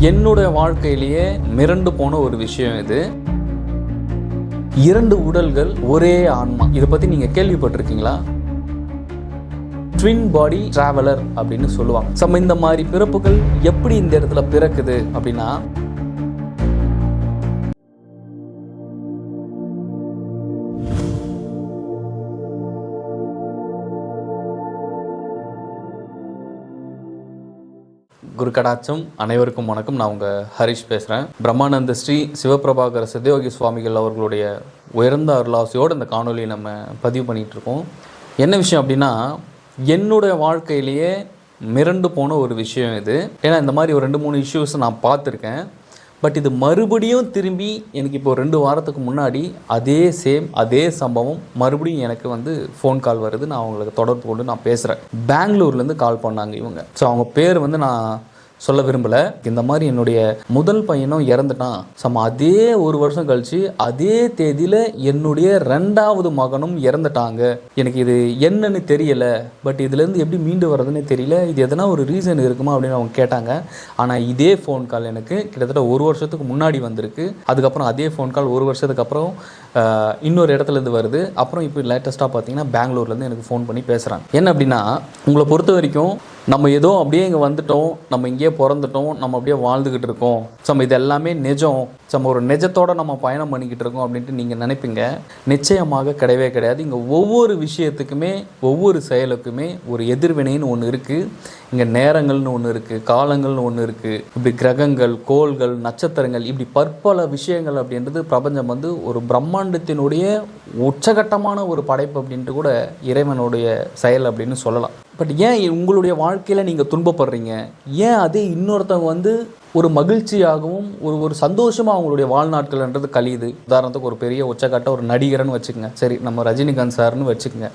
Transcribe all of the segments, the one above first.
என்னுடைய வாழ்க்கையிலேயே மிரண்டு போன ஒரு விஷயம் இது. இரண்டு உடல்கள் ஒரே ஆன்மா. இதை பற்றி நீங்கள் கேள்விப்பட்டிருக்கீங்களா? ட்வின் பாடி டிராவலர் அப்படின்னு சொல்லுவாங்க. சம இந்த மாதிரி பிறப்புகள் எப்படி இந்த இடத்துல பிறக்குது அப்படின்னா குரு கடாச்சம் அனைவருக்கும் வணக்கம். நான் உங்கள் ஹரிஷ் பேசுகிறேன் பிரம்மானந்த ஸ்ரீ சிவபிரபாகர சித்தயோகி சுவாமிகள் அவர்களுடைய உயர்ந்த அருளாசியோடு இந்த காணொலியை நம்ம பதிவு பண்ணிகிட்ருக்கோம். என்ன விஷயம் அப்படின்னா என்னுடைய வாழ்க்கையிலேயே மிரண்டு போன ஒரு விஷயம் இது. ஏன்னா இந்த மாதிரி ஒரு ரெண்டு மூணு இஷ்யூஸ் நான் பார்த்துருக்கேன். பட் இது மறுபடியும் திரும்பி எனக்கு இப்போ ரெண்டு வாரத்துக்கு முன்னாடி அதே சேம் அதே சம்பவம் மறுபடியும் எனக்கு வந்து ஃபோன் கால் வருது. நான் அவங்களுக்கு தொடர்பு கொண்டு நான் பேசுகிறேன் பெங்களூர்லேருந்து கால் பண்ணாங்க இவங்க. ஸோ அவங்க பேர் வந்து நான் சொல்ல விரும்பலை. இந்த மாதிரி என்னுடைய முதல் பையனும் இறந்துட்டான். சம அதே ஒரு வருஷம் கழிச்சு அதே தேதியில் என்னுடைய ரெண்டாவது மகனும் இறந்துட்டாங்க. எனக்கு இது என்னன்னு தெரியல. பட் இதுலேருந்து எப்படி மீண்டு வர்றதுன்னு தெரியல. இது எதனா ஒரு ரீசன் இருக்குமா அப்படின்னு அவங்க கேட்டாங்க. ஆனால் இதே ஃபோன் கால் எனக்கு கிட்டத்தட்ட ஒரு வருஷத்துக்கு முன்னாடி வந்திருக்கு. அதுக்கப்புறம் அதே ஃபோன் கால் ஒரு வருஷத்துக்கு அப்புறம் இன்னொரு இடத்துலேருந்து வருது. அப்புறம் இப்போ லேட்டஸ்ட்டாக பார்த்தீங்கன்னா பெங்களூர்லேருந்து எனக்கு ஃபோன் பண்ணி பேசுகிறாங்க என்ன அப்படின்னா உங்களை பொறுத்த வரைக்கும் நம்ம ஏதோ அப்படியே இங்கே வந்துட்டோம் நம்ம இங்கேயே பிறந்துட்டோம் நம்ம அப்படியே வாழ்ந்துக்கிட்டு இருக்கோம். சம் இது எல்லாமே நிஜம். நம்ம ஒரு நிஜத்தோடு நம்ம பயணம் பண்ணிக்கிட்டு இருக்கோம் அப்படின்ட்டு நீங்கள் நினைப்பீங்க. நிச்சயமாக கிடையவே கிடையாது. இங்கே ஒவ்வொரு விஷயத்துக்குமே ஒவ்வொரு செயலுக்குமே ஒரு எதிர்வினைன்னு ஒன்று இருக்குது இங்கே நேரங்கள்னு ஒன்று இருக்குது காலங்கள்னு ஒன்று இருக்குது இப்படி கிரகங்கள் கோள்கள் நட்சத்திரங்கள் இப்படி பற்பல விஷயங்கள் அப்படின்றது பிரபஞ்சம் வந்து ஒரு பிரம்மாண்டத்தினுடைய உச்சகட்டமான ஒரு படைப்பு அப்படின்ட்டு கூட இறைவனுடைய செயல் அப்படின்னு சொல்லலாம். பட் ஏன் உங்களுடைய வாழ்க்கையில் நீங்கள் துன்பப்படுறீங்க? ஏன் அதே இன்னொருத்தவங்க வந்து ஒரு மகிழ்ச்சியாகவும் ஒரு ஒரு சந்தோஷமாக அவங்களுடைய வாழ்நாட்கள்ன்றது கழியுது? உதாரணத்துக்கு ஒரு பெரிய உச்சக்கட்ட ஒரு நடிகர்னு வச்சுக்கோங்க. சரி நம்ம ரஜினிகாந்த் சார்னு வச்சுக்கோங்க.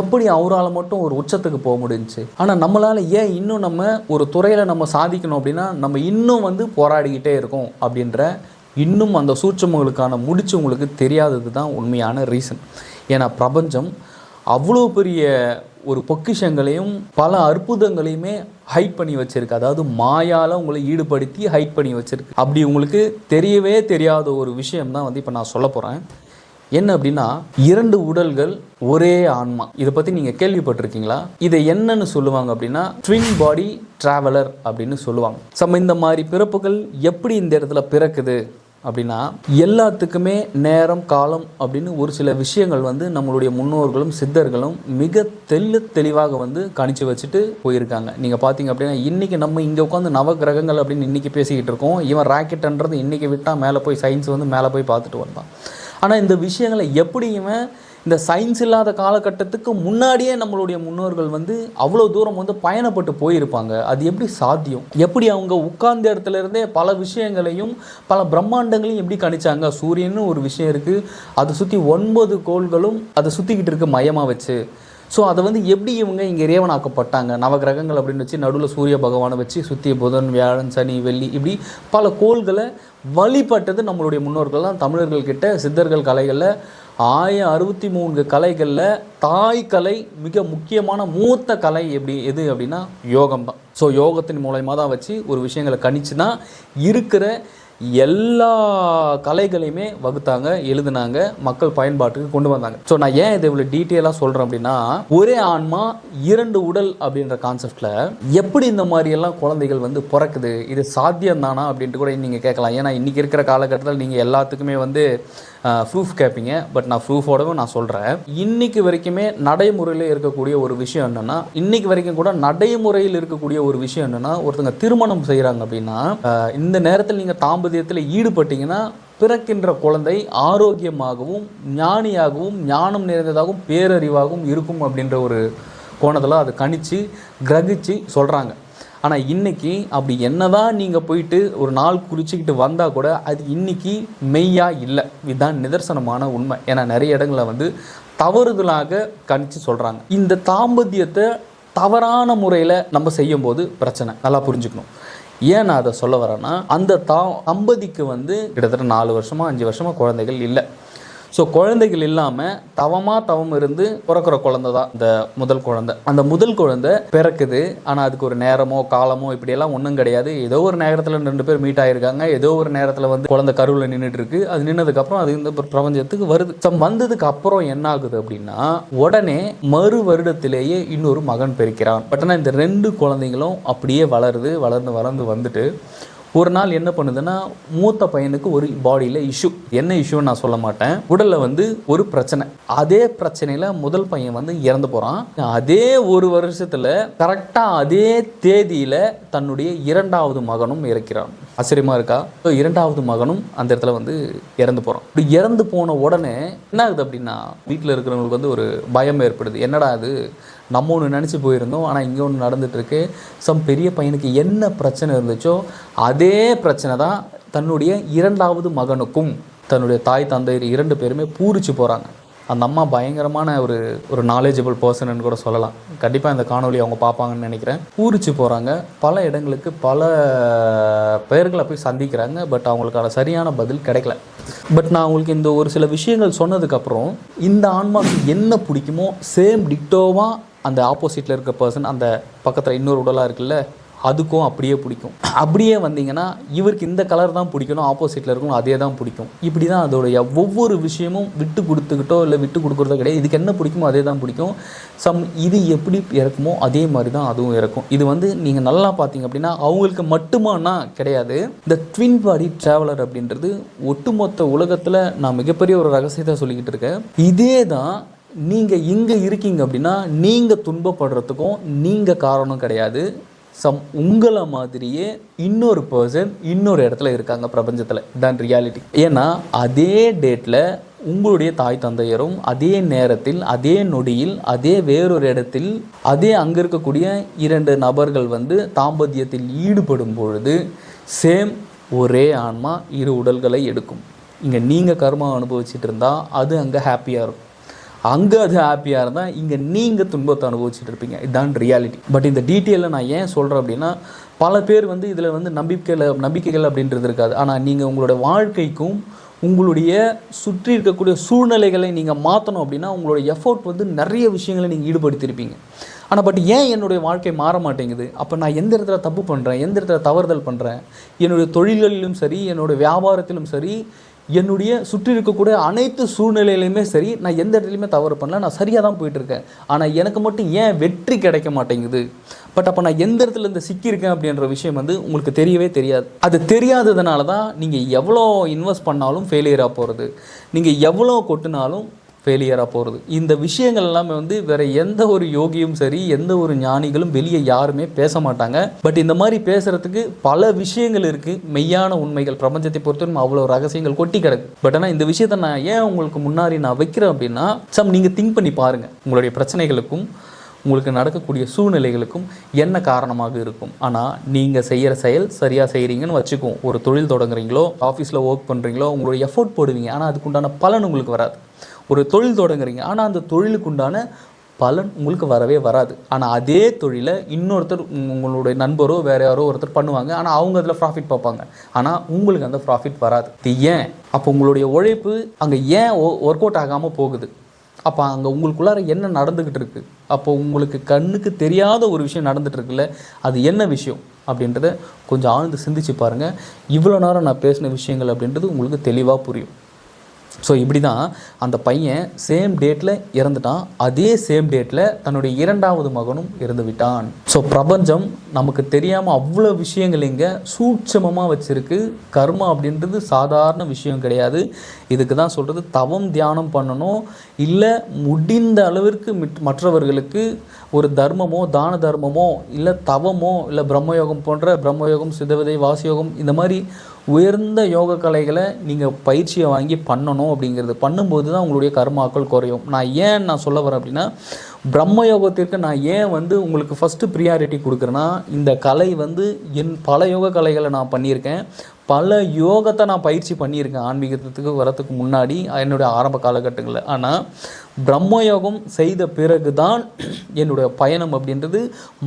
எப்படி அவரால் மட்டும் ஒரு உச்சத்துக்கு போக முடிஞ்சு ஆனால் நம்மளால் ஏன் இன்னும் நம்ம ஒரு துறையில் நம்ம சாதிக்கணும் அப்படின்னா நம்ம இன்னும் வந்து போராடிக்கிட்டே இருக்கோம் அப்படின்ற இன்னும் அந்த சூட்சமங்களுக்கான முடிச்சு உங்களுக்கு தெரியாதது தான் உண்மையான ரீசன் ஏன்னா பிரபஞ்சம் அவ்வளோ பெரிய ஒரு பொக்கிஷங்களையும் பல அற்புதங்களையுமே ஹைட் பண்ணி வச்சிருக்கு. அதாவது மாயால உங்களை ஈடுபடுத்தி ஹைட் பண்ணி வச்சிருக்கு. அப்படி உங்களுக்கு தெரியவே தெரியாத ஒரு விஷயம் தான் வந்து இப்போ நான் சொல்ல போகிறேன் என்ன அப்படின்னா இரண்டு உடல்கள் ஒரே ஆன்மா. இதை பற்றி நீங்கள் கேள்விப்பட்டிருக்கீங்களா? இதை என்னன்னு சொல்லுவாங்க அப்படின்னா ட்வின் பாடி டிராவலர் அப்படின்னு சொல்லுவாங்க. சம்ம இந்த மாதிரி பிறப்புகள் எப்படி இந்த இடத்துல பிறக்குது? அப்படின்னா எல்லாத்துக்குமே நேரம் காலம் அப்படின்னு ஒரு சில விஷயங்கள் வந்து நம்மளுடைய முன்னோர்களும் சித்தர்களும் மிக தெல்ல தெளிவாக வந்து கணிச்சு வச்சுட்டு போயிருக்காங்க. நீங்கள் பார்த்தீங்க அப்படின்னா இன்றைக்கி நம்ம இங்கே உட்காந்து நவகிரகங்கள் அப்படின்னு இன்றைக்கி பேசிக்கிட்டு இருக்கோம். இவன் ராக்கெட்ன்றது இன்றைக்கி விட்டால் மேலே போய் சயின்ஸ் வந்து மேலே போய் பார்த்துட்டு வந்தான் ஆனால் இந்த விஷயங்களை எப்படியுமே இந்த சயின்ஸ் இல்லாத காலகட்டத்துக்கு முன்னாடியே நம்மளுடைய முன்னோர்கள் வந்து அவ்வளோ தூரம் வந்து பயணப்பட்டு போயிருப்பாங்க. அது எப்படி சாத்தியம்? எப்படி அவங்க உட்கார்ந்த இடத்துல இருந்தே பல விஷயங்களையும் பல பிரம்மாண்டங்களையும் எப்படி கணிச்சாங்க? சூரியன்னு ஒரு விஷயம் இருக்குது அதை சுற்றி ஒன்பது கோள்களும் அதை சுற்றிக்கிட்டு இருக்க மையமாக வச்சு. ஸோ அதை வந்து எப்படி இவங்க இங்கே இறைவனாக்கப்பட்டாங்க? நவகிரகங்கள் அப்படின்னு வச்சு நடுவில் சூரிய பகவானை வச்சு சுற்றி புதன் வியாழன் சனி வெள்ளி இப்படி பல கோள்களை வழிபட்டது நம்மளுடைய முன்னோர்கள்லாம். தமிழர்கள் கிட்ட சித்தர்கள் கலைகளில் ஆயிரம் அறுபத்தி மூணு கலைகளில் தாய் கலை மிக முக்கியமான மூத்த கலை எப்படி எது அப்படின்னா யோகம் தான். ஸோ யோகத்தின் மூலயமா தான் வச்சு ஒரு விஷயங்களை கணிச்சு தான் இருக்கிற எல்லா கலைகளையுமே வகுத்தாங்க எழுதுனாங்க மக்கள் பயன்பாட்டுக்கு கொண்டு வந்தாங்க. ஸோ நான் ஏன் இதை இவ்வளோ டீட்டெயிலாக சொல்கிறேன் அப்படின்னா ஒரே ஆன்மா இரண்டு உடல் அப்படின்ற கான்செப்டில் எப்படி இந்த மாதிரியெல்லாம் குழந்தைகள் வந்து பிறக்குது இது சாத்தியம் தானா அப்படின்ட்டு கூட நீங்கள் கேட்கலாம். ஏன்னா இன்றைக்கி இருக்கிற காலகட்டத்தில் நீங்கள் எல்லாத்துக்குமே வந்து ப்ரூஃப் கேட்பீங்க பட் நான் ப்ரூஃபோடவும் நான் சொல்கிறேன் இன்னைக்கு வரைக்குமே நடைமுறையில் இருக்கக்கூடிய ஒரு விஷயம் என்னென்னா இன்னைக்கு வரைக்கும் கூட நடைமுறையில் இருக்கக்கூடிய ஒரு விஷயம் என்னென்னா ஒருத்தங்க திருமணம் செய்கிறாங்க அப்படின்னா இந்த நேரத்தில் நீங்கள் தாம்பதியத்தில் ஈடுபட்டீங்கன்னா பிறக்கின்ற குழந்தை ஆரோக்கியமாகவும் ஞானியாகவும் ஞானம் நிறைந்ததாகவும் பேரறிவாகவும் இருக்கும் அப்படின்ற ஒரு கோணத்தில் அதை கணிச்சு கிரகிச்சு சொல்கிறாங்க ஆனால் இன்றைக்கி அப்படி என்ன தான் நீங்கள் போயிட்டு ஒரு நாள் குறிச்சிக்கிட்டு வந்தால் கூட அது இன்னைக்கு மெய்யா இல்லை. இதுதான் நிதர்சனமான உண்மை. ஏன்னா நிறைய இடங்களில் வந்து தவறுதலாக கணிச்சு சொல்கிறாங்க இந்த தாம்பத்தியத்தை தவறான முறையில் நம்ம செய்யும்போது பிரச்சனை. நல்லா புரிஞ்சுக்கணும். ஏன் நான் அதை சொல்ல வரேன்னா அந்த தா தம்பதிக்கு வந்து கிட்டத்தட்ட நாலு வருஷமா அஞ்சு வருஷமாக குழந்தைகள் இல்லை. ஸோ குழந்தைகள் இல்லாமல் தவமாக தவம் இருந்து பிறக்கிற குழந்தை தான் இந்த முதல் குழந்தை. அந்த முதல் குழந்தை பிறக்குது. ஆனால் அதுக்கு ஒரு நேரமோ காலமோ இப்படியெல்லாம் ஒன்றும் கிடையாது. ஏதோ ஒரு நேரத்தில் ரெண்டு பேர் மீட் ஆயிருக்காங்க. ஏதோ ஒரு நேரத்தில் வந்து குழந்தை கருவில் நின்றுட்டு இருக்கு. அது நின்னதுக்கப்புறம் அது இந்த பிரபஞ்சத்துக்கு வருது. ஸோ வந்ததுக்கு அப்புறம் என்ன ஆகுது அப்படின்னா உடனே மறு வருடத்திலேயே இன்னொரு மகன் பிறக்கிறான். பட் ஆனால் இந்த ரெண்டு குழந்தைங்களும் அப்படியே வளருது வளர்ந்து வளர்ந்து வந்துட்டு ஒரு நாள் என்ன பண்ணுதுன்னா மூத்த பையனுக்கு ஒரு பாடியில் இஷ்யூ என்ன இஷ்யூன்னு நான் சொல்ல மாட்டேன். உடலில் வந்து ஒரு பிரச்சனை. அதே பிரச்சனையில் முதல் பையன் வந்து இறந்து போகிறான் அதே ஒரு வருஷத்தில் கரெக்டாக அதே தேதியில் தன்னுடைய இரண்டாவது மகனும் இறக்கிறான். ஆச்சரியமாக இருக்கா? இரண்டாவது மகனும் அந்த இடத்துல வந்து இறந்து போகிறான் இப்படி இறந்து போன உடனே என்ன ஆகுது அப்படின்னா வீட்டில் இருக்கிறவங்களுக்கு வந்து ஒரு பயம் ஏற்படுது. என்னடா அது நம்ம ஒன்று நினச்சி போயிருந்தோம். ஆனால் இங்கே ஒன்று நடந்துட்டுருக்கு சம் பெரிய பையனுக்கு என்ன பிரச்சனை இருந்துச்சோ அது அதே பிரச்சனை தான் தன்னுடைய இரண்டாவது மகனுக்கும் தன்னுடைய தாய் தந்தை இரண்டு பேருமே பூரிச்சு போகிறாங்க அந்த அம்மா பயங்கரமான ஒரு ஒரு நாலேஜபிள் பர்சன்னு கூட சொல்லலாம். கண்டிப்பாக இந்த காணொலி அவங்க பார்ப்பாங்கன்னு நினைக்கிறேன். பூரிச்சு போகிறாங்க பல இடங்களுக்கு பல பெயர்களை போய் சந்திக்கிறாங்க. பட் அவங்களுக்கான சரியான பதில் கிடைக்கல. பட் நான் உங்களுக்கு இந்த ஒரு சில விஷயங்கள் சொன்னதுக்கப்புறம் இந்த ஆன்மாவுக்கு என்ன பிடிக்குமோ சேம் டிக்டோவாக அந்த ஆப்போசிட்டில் இருக்க பர்சன் அந்த பக்கத்தில் இன்னொரு உடலாக இருக்குல்ல அதுக்கும் அப்படியே பிடிக்கும். அப்படியே வந்தீங்கன்னா இவருக்கு இந்த கலர் தான் பிடிக்கணும் ஆப்போசிட்டில் இருக்கணும் அதே தான் பிடிக்கும். இப்படி தான் அதோடைய ஒவ்வொரு விஷயமும் விட்டு கொடுத்துக்கிட்டோ இல்லை விட்டு கொடுக்குறதோ கிடையாது. இதுக்கு என்ன பிடிக்குமோ அதே தான் பிடிக்கும். சம் இது எப்படி இறக்குமோ அதே மாதிரி தான் அதுவும் இறக்கும். இது வந்து நீங்கள் நல்லா பார்த்தீங்க அப்படின்னா அவங்களுக்கு மட்டுமானா கிடையாது. இந்த ட்வின் பாடி ட்ராவலர் அப்படின்றது ஒட்டுமொத்த உலகத்தில் நான் மிகப்பெரிய ஒரு ரகசியத்தை சொல்லிக்கிட்டு இருக்கேன். இதே தான் நீங்கள் இங்கே இருக்கீங்க அப்படின்னா நீங்கள் துன்பப்படுறதுக்கும் நீங்கள் காரணம் கிடையாது. சம் உங்களை மாதிரியே இன்னொரு பர்சன் இன்னொரு இடத்துல இருக்காங்க பிரபஞ்சத்தில். இதான் ரியாலிட்டி ஏன்னா அதே டேட்டில் உங்களுடைய தாய் தந்தையரும் அதே நேரத்தில் அதே நொடியில் அதே வேறொரு இடத்தில் அதே அங்கே இருக்கக்கூடிய இரண்டு நபர்கள் வந்து தாம்பத்தியத்தில் ஈடுபடும் பொழுது சேம் ஒரே ஆன்மா இரு உடல்களை எடுக்கும். இங்கே நீங்கள் கர்மா அனுபவிச்சுட்டு இருந்தால் அது அங்கே ஹாப்பியாக இருக்கும். அங்கே அது ஹாப்பியாக இருந்தால் இங்கே நீங்கள் துன்பத்தை அனுபவிச்சுட்டு இருப்பீங்க. இதுதான் ரியாலிட்டி பட் இந்த டீட்டெயிலில் நான் ஏன் சொல்கிறேன் அப்படின்னா பல பேர் வந்து இதில் வந்து நம்பிக்கையில் நம்பிக்கைகள் அப்படின்றது இருக்காது. ஆனால் நீங்கள் உங்களோட வாழ்க்கைக்கும் உங்களுடைய சுற்றி இருக்கக்கூடிய சூழ்நிலைகளை நீங்கள் மாற்றணும் அப்படின்னா உங்களோட எஃபோர்ட் வந்து நிறைய விஷயங்களை நீங்கள் ஈடுபடுத்தியிருப்பீங்க ஆனால் பட் ஏன் என்னுடைய வாழ்க்கை மாற மாட்டேங்குது? அப்போ நான் எந்த இடத்துல தப்பு பண்ணுறேன் எந்த இடத்துல தவறுதல் பண்ணுறேன் என்னுடைய தொழில்களிலும் சரி என்னுடைய வியாபாரத்திலும் சரி என்னுடைய சுற்றி இருக்கக்கூடிய அனைத்து சூழ்நிலையிலையுமே சரி நான் எந்த இடத்துலையுமே தவறு பண்ணல. நான் சரியாக தான் போயிட்டுருக்கேன். ஆனால் எனக்கு மட்டும் ஏன் வெற்றி கிடைக்க மாட்டேங்குது? பட் அப்போ நான் எந்த இடத்துல இருந்து சிக்கியிருக்கேன் அப்படின்ற விஷயம் வந்து உங்களுக்கு தெரியவே தெரியாது. அது தெரியாததுனால தான் நீங்கள் எவ்வளோ இன்வெஸ்ட் பண்ணாலும் ஃபெயிலியராக போகிறது நீங்கள் எவ்வளோ கொட்டினாலும் ஃபெயிலியராக போகிறது இந்த விஷயங்கள் எல்லாமே வந்து வேற எந்த ஒரு யோகியும் சரி எந்த ஒரு ஞானிகளும் வெளியே யாருமே பேச மாட்டாங்க. பட் இந்த மாதிரி பேசுறதுக்கு பல விஷயங்கள் இருக்குது மெய்யான உண்மைகள் பிரபஞ்சத்தை பொறுத்தவரைக்கும் அவ்வளோ ரகசியங்கள் கொட்டி கிடக்கு. பட் ஆனால் இந்த விஷயத்தை நான் ஏன் உங்களுக்கு முன்னாடி நான் வைக்கிறேன் அப்படின்னா சம் நீங்கள் திங்க் பண்ணி பாருங்கள் உங்களுடைய பிரச்சனைகளுக்கும் உங்களுக்கு நடக்கக்கூடிய சூழ்நிலைகளுக்கும் என்ன காரணமாக இருக்கும். ஆனால் நீங்கள் செய்கிற செயல் சரியாக செய்கிறீங்கன்னு வச்சுக்குவோம் ஒரு தொழில் தொடங்குறீங்களோ ஆஃபீஸில் ஒர்க் பண்ணுறீங்களோ உங்களுடைய எஃபோர்ட் போடுவீங்க. ஆனால் அதுக்குண்டான பலன் உங்களுக்கு வராது. ஒரு தொழில் தொடங்குறீங்க. ஆனால் அந்த தொழிலுக்கு உண்டான பலன் உங்களுக்கு வரவே வராது. ஆனால் அதே தொழிலை இன்னொருத்தர் உங்களுடைய நண்பரோ வேற யாரோ ஒருத்தர் பண்ணுவாங்க. ஆனால் அவங்க அதில் ப்ராஃபிட் பார்ப்பாங்க. ஆனால் உங்களுக்கு அந்த ப்ராஃபிட் வராது. இது ஏன்? அப்போ உங்களுடைய உழைப்பு அங்கே ஏன் ஒர்க் அவுட் ஆகாமல் போகுது? அப்போ அங்கே உங்களுக்குள்ளார என்ன நடந்துக்கிட்டு இருக்கு? அப்போ உங்களுக்கு கண்ணுக்கு தெரியாத ஒரு விஷயம் நடந்துகிட்ருக்குல்ல அது என்ன விஷயம்? அப்படின்றத கொஞ்சம் ஆழ்ந்து சிந்திச்சு பாருங்கள் இவ்வளோ நேரம் நான் பேசின விஷயங்கள் அப்படின்றது உங்களுக்கு தெளிவாக புரியும். ஸோ இப்படி தான் அந்த பையன் சேம் டேட்டில் இறந்துட்டான். அதே சேம் டேட்டில் தன்னுடைய இரண்டாவது மகனும் இறந்து விட்டான். ஸோ பிரபஞ்சம் நமக்கு தெரியாமல் அவ்வளோ விஷயங்கள் இங்கே சூட்சமமாக வச்சுருக்கு. கர்மா அப்படின்றது சாதாரண விஷயம் கிடையாது. இதுக்கு தான் சொல்கிறது தவம் தியானம் பண்ணணும். இல்லை முடிந்த அளவிற்கு மிட்- மற்றவர்களுக்கு ஒரு தர்மமோ தான தர்மமோ இல்லை தவமோ இல்லை பிரம்மயோகம் போன்ற பிரம்மயோகம் சிதவதை வாசியோகம் இந்த மாதிரி உயர்ந்த யோக கலைகளை நீங்கள் பயிற்சியை வாங்கி பண்ணணும் அப்படிங்கிறது. பண்ணும்போது தான் உங்களுடைய கர்மாக்கள் குறையும். நான் ஏன் நான் சொல்ல வரேன் அப்படின்னா பிரம்ம யோகத்திற்கு நான் ஏன் வந்து உங்களுக்கு ஃபஸ்ட்டு ப்ரியாரிட்டி கொடுக்குறேன்னா இந்த கலை வந்து என் பல யோக கலைகளை நான் பண்ணியிருக்கேன். பல யோகத்தை நான் பயிற்சி பண்ணியிருக்கேன் ஆன்மீகத்துக்கு வரத்துக்கு முன்னாடி என்னுடைய ஆரம்ப காலகட்டங்களில். ஆனால் பிரம்ம யோகம் செய்த பிறகு தான் என்னுடைய பயணம் அப்படின்றது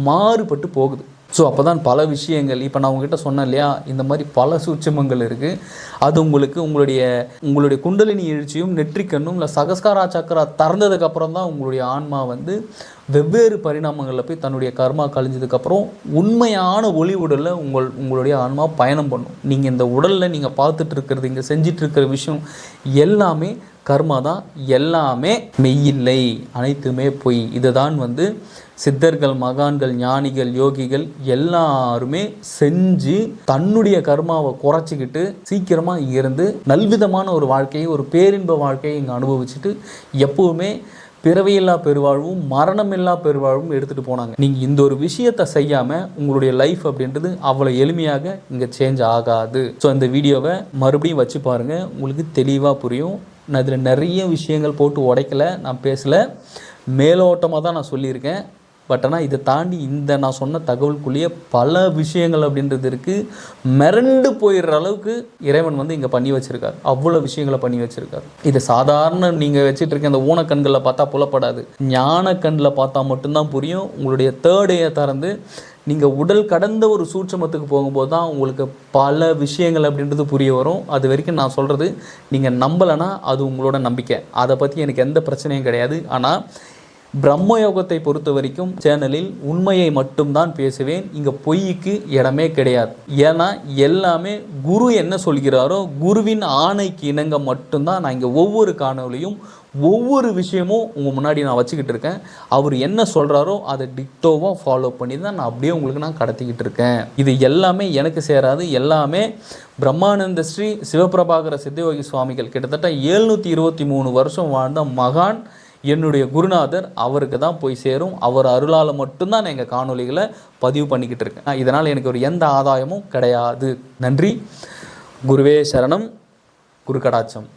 மாறுபட்டு போகுது. ஸோ அப்போ தான் பல விஷயங்கள் இப்போ நான் உங்ககிட்ட சொன்னேன் இல்லையா? இந்த மாதிரி பல சூட்சமங்கள் இருக்குது அது உங்களுக்கு உங்களுடைய உங்களுடைய குண்டலினி எழுச்சியும் நெற்றிக்கண்ணும் இல்லை சகஸ்காரா சக்கரா திறந்ததுக்கப்புறம் தான் உங்களுடைய ஆன்மா வந்து வெவ்வேறு பரிணாமங்களில் போய் தன்னுடைய கர்மா கழிஞ்சதுக்கப்புறம் உண்மையான ஒளி உடலில் உங்கள் உங்களுடைய ஆன்மா பயணம் பண்ணும். நீங்கள் இந்த உடலில் நீங்கள் பார்த்துட்டு இருக்கிறது இங்கே செஞ்சிட்டு இருக்கிற விஷயம் எல்லாமே கர்மா தான். எல்லாமே மெய்யில்லை அனைத்துமே பொய். இதுதான் வந்து சித்தர்கள் மகான்கள் ஞானிகள் யோகிகள் எல்லாருமே செஞ்சு தன்னுடைய கர்மாவை குறைச்சிக்கிட்டு சீக்கிரமாக இருந்து நல்விதமான ஒரு வாழ்க்கையை ஒரு பேரின்ப வாழ்க்கையை இங்கே அனுபவிச்சுட்டு எப்போவுமே பிறவியில்லா பெருவாழ்வும் மரணமில்லா பெருவாழ்வும் எடுத்துகிட்டு போனாங்க. நீங்கள் இந்த ஒரு விஷயத்தை செய்யாமல் உங்களுடைய லைஃப் அப்படின்றது அவ்வளோ எளிமையாக இங்கே சேஞ்ச் ஆகாது. ஸோ அந்த வீடியோவை மறுபடியும் வச்சு பாருங்கள் உங்களுக்கு தெளிவாக புரியும். நான் இதில் நிறைய விஷயங்கள் போட்டு உடைக்கல நான் பேசலை. மேலோட்டமாக தான் நான் சொல்லியிருக்கேன். பட் ஆனால் இதை தாண்டி இந்த நான் சொன்ன தகவலுக்குள்ளேயே பல விஷயங்கள் அப்படின்றது இருக்குது மிரண்டு போயிடுற அளவுக்கு இறைவன் வந்து இங்கே பண்ணி வச்சுருக்காரு. அவ்வளோ விஷயங்களை பண்ணி வச்சுருக்காரு. இது சாதாரண நீங்கள் வச்சுட்டு இருக்க அந்த ஊனக்கண்களில் பார்த்தா புலப்படாது. ஞான கண்ணில் பார்த்தா மட்டும்தான் புரியும். உங்களுடைய தேர்டையை திறந்து நீங்கள் உடல் கடந்த ஒரு சூட்சமத்துக்கு போகும்போது தான் உங்களுக்கு பல விஷயங்கள் அப்படின்றது புரிய வரும். அது வரைக்கும் நான் சொல்கிறது நீங்கள் நம்பலைன்னா அது உங்களோட நம்பிக்கை. அதை பற்றி எனக்கு எந்த பிரச்சனையும் கிடையாது. ஆனால் பிரம்ம யோகத்தை பொறுத்த வரைக்கும் சேனலில் உண்மையை மட்டும்தான் பேசுவேன். இங்கே பொய்க்கு இடமே கிடையாது. ஏன்னா எல்லாமே குரு என்ன சொல்கிறாரோ குருவின் ஆணைக்கு இணங்க மட்டும்தான் நான் இங்கே ஒவ்வொரு காணொலியும் ஒவ்வொரு விஷயமும் உங்கள் முன்னாடி நான் வச்சுக்கிட்டு இருக்கேன். அவர் என்ன சொல்கிறாரோ அதை டிக்டோவாக ஃபாலோ பண்ணி தான் நான் அப்படியே உங்களுக்கு நான் கடத்திக்கிட்டு இருக்கேன். இது எல்லாமே எனக்கு சேராது. எல்லாமே பிரம்மானந்த ஸ்ரீ சிவபிரபாகர சித்தயோகி சுவாமிகள் கிட்டத்தட்ட எழுநூற்றி இருபத்தி மூணு வருஷம் வாழ்ந்த மகான் என்னுடைய குருநாதர் அவருக்கு தான் போய் சேரும். அவர் அருளால் மட்டும்தான் நான் எங்கள் காணொலிகளை பதிவு பண்ணிக்கிட்டு இருக்கேன். இதனால் எனக்கு ஒரு எந்த ஆதாயமும் கிடையாது. நன்றி. குருவே சரணம். குரு கடாட்சம்